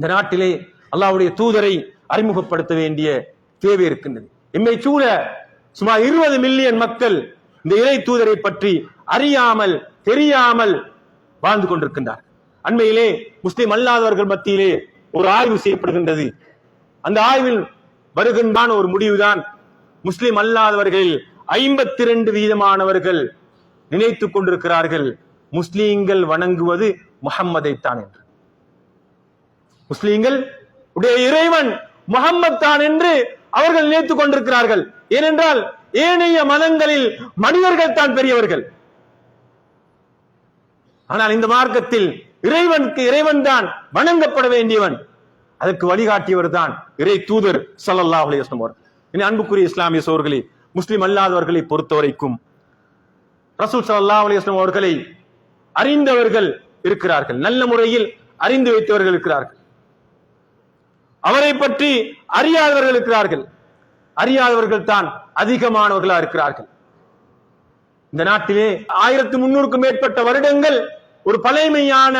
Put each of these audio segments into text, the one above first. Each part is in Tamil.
இந்த நாட்டிலே அல்லாவுடைய தூதரை அறிமுகப்படுத்த வேண்டிய தேவை இருக்கின்றது. எம்மை சூழ சுமார் இருபது மில்லியன் மக்கள் இந்த இறை தூதரை பற்றி அறியாமல் தெரியாமல் வாழ்ந்து கொண்டிருக்கின்றார் அண்மையிலே முஸ்லிம் அல்லாதவர்கள் மத்தியிலே ஒரு ஆய்வு செய்யப்படுகின்றது. அந்த ஆய்வில் வருகின்றான ஒரு முடிவுதான் முஸ்லிம் அல்லாதவர்களில் ஐம்பத்தி ரெண்டு வீதமானவர்கள் நினைத்துக் கொண்டிருக்கிறார்கள் முஸ்லீம்கள் வணங்குவது முகம்மதைத்தான் என்று. முஸ்லீம்கள் உடைய இறைவன் முகம்மது தான் என்று அவர்கள் நினைத்துக் கொண்டிருக்கிறார்கள். ஏனென்றால் ஏனைய மதங்களில் மனிதர்கள் தான் பெரியவர்கள். ஆனால் இந்த மார்க்கத்தில் இறைவனுக்கு இறைவன் தான் வணங்கப்பட வேண்டியவன். அதற்கு வழிகாட்டியவர் தான் இறை தூதர் சல்லல்லா அலைஹி அவர் இனி அன்புக்குரிய இஸ்லாமிய சோர்களே முஸ்லிம் அல்லாதவர்களை பொறுத்தவரைக்கும் ரசூல் சல்லா அலைஹி அவர்களை அறிந்தவர்கள் இருக்கிறார்கள். நல்ல முறையில் அறிந்து வைத்தவர்கள் இருக்கிறார்கள். அவரை பற்றி அறியாதவர்கள் இருக்கிறார்கள். அறியாதவர்கள் தான் அதிகமானவர்களா இருக்கிறார்கள். இந்த நாட்டிலே ஆயிரத்தி முன்னூறுக்கும் மேற்பட்ட வருடங்கள் ஒரு பழைமையான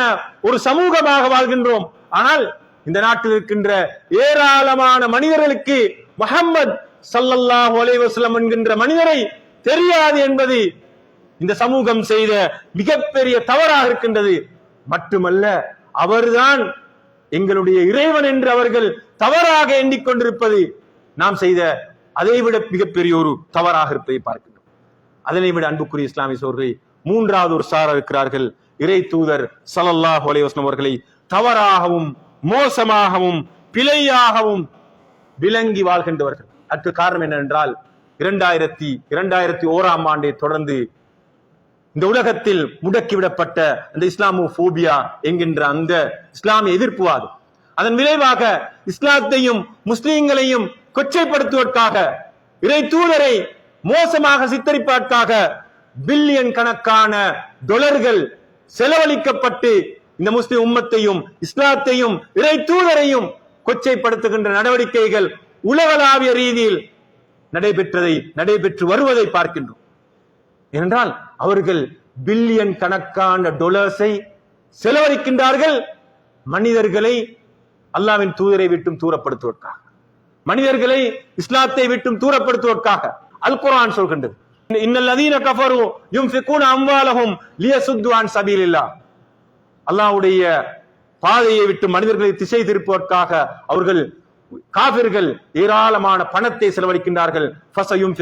ஒரு சமூகமாக வாழ்கின்றோம். ஆனால் இந்த நாட்டில் இருக்கின்ற ஏராளமான மனிதர்களுக்கு முகம்மது சல்லல்லாஹ் அலைஹி என்கின்ற மனிதரை தெரியாது என்பது இந்த சமூகம் செய்த மிகப்பெரிய தவறாக இருக்கின்றது. மட்டுமல்ல அவர்தான் எங்களுடைய இறைவன் என்று அவர்கள் தவறாக எண்ணிக்கொண்டிருப்பது நாம் செய்த அதைவிட மிகப்பெரிய ஒரு தவறாக இருப்பதை பார்க்கின்றோம். அதனை விட அன்புக்குரிய இஸ்லாமிய சோர்களே மூன்றாவது ஒரு சாரா இருக்கிறார்கள். இறை தூதர் சலல்லாஹ் அலைஹி அவர்களை தவறாகவும் மோசமாகவும் பிழையாகவும் விளங்கி வாழ்கின்றவர்கள். அதற்கு காரணம் என்னவென்றால் இரண்டாயிரத்தி இரண்டாயிரத்தி ஓராம் ஆண்டை தொடர்ந்து இந்த உலகத்தில் முடக்கிவிடப்பட்ட அந்த இஸ்லாமோ போபியா என்கின்ற அந்த இஸ்லாமிய எதிர்ப்புவாதம் அதன் விளைவாக இஸ்லாத்தையும் முஸ்லிம்களையும் கொச்சைப்படுத்துவதற்காக இறை தூதரை மோசமாக சித்தரிப்பதற்காக பில்லியன் கணக்கான டொலர்கள் செலவழிக்கப்பட்டு இந்த முஸ்லிம் உம்மத்தையும் இஸ்லாத்தையும் இறை தூதரையும் கொச்சைப்படுத்துகின்ற நடவடிக்கைகள் உலகளாவிய ரீதியில் நடைபெற்றதை நடைபெற்று வருவதை பார்க்கின்றோம். ஏனென்றால் அவர்கள் பில்லியன் கணக்கான டொலர்ஸை செலவழிக்கின்றார்கள். மனிதர்களை அல்லாவின் தூதரை விட்டும் தூரப்படுத்துவதற்காக. மனிதர்களை இஸ்லாத்தை விட்டும் தூரப்படுத்துவதற்காக. அல் குரான் சொல்கின்றது. இன்னல் கஃபரு யுன்ஃபிகூன அம்வாலஹும் லியசுத்து அன் அல்லாஹ்வுடைய பாதையை விட்டு மனிதர்களை திசை திருப்புவதற்காக அவர்கள் காபிர்கள் ஏராளமான பணத்தை செலவழிக்கின்றார்கள். ஃபஸயும்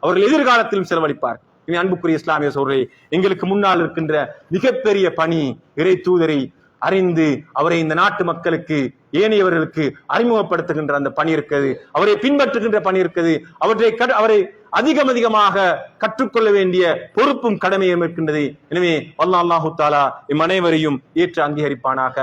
அவர்கள் எதிர்காலத்திலும் செலவழிப்பார் அன்புக்குரிய இஸ்லாமிய சோழரை எங்களுக்கு முன்னால் இருக்கின்ற மிகப்பெரிய பணி இறை தூதரை அறிந்து அவரை இந்த நாட்டு மக்களுக்கு ஏனையவர்களுக்கு அறிமுகப்படுத்துகின்ற அந்த பணி இருக்குது அவரை பின்பற்றுகின்ற பணி இருக்குது அவற்றை அவரை அதிகம் அதிகமாக கற்றுக்கொள்ள வேண்டிய பொறுப்பும் கடமையும் இருக்கின்றது. எனவே வல்லா அல்லாஹு தாலா இம் அனைவரையும் ஏற்று அங்கீகரிப்பானாக.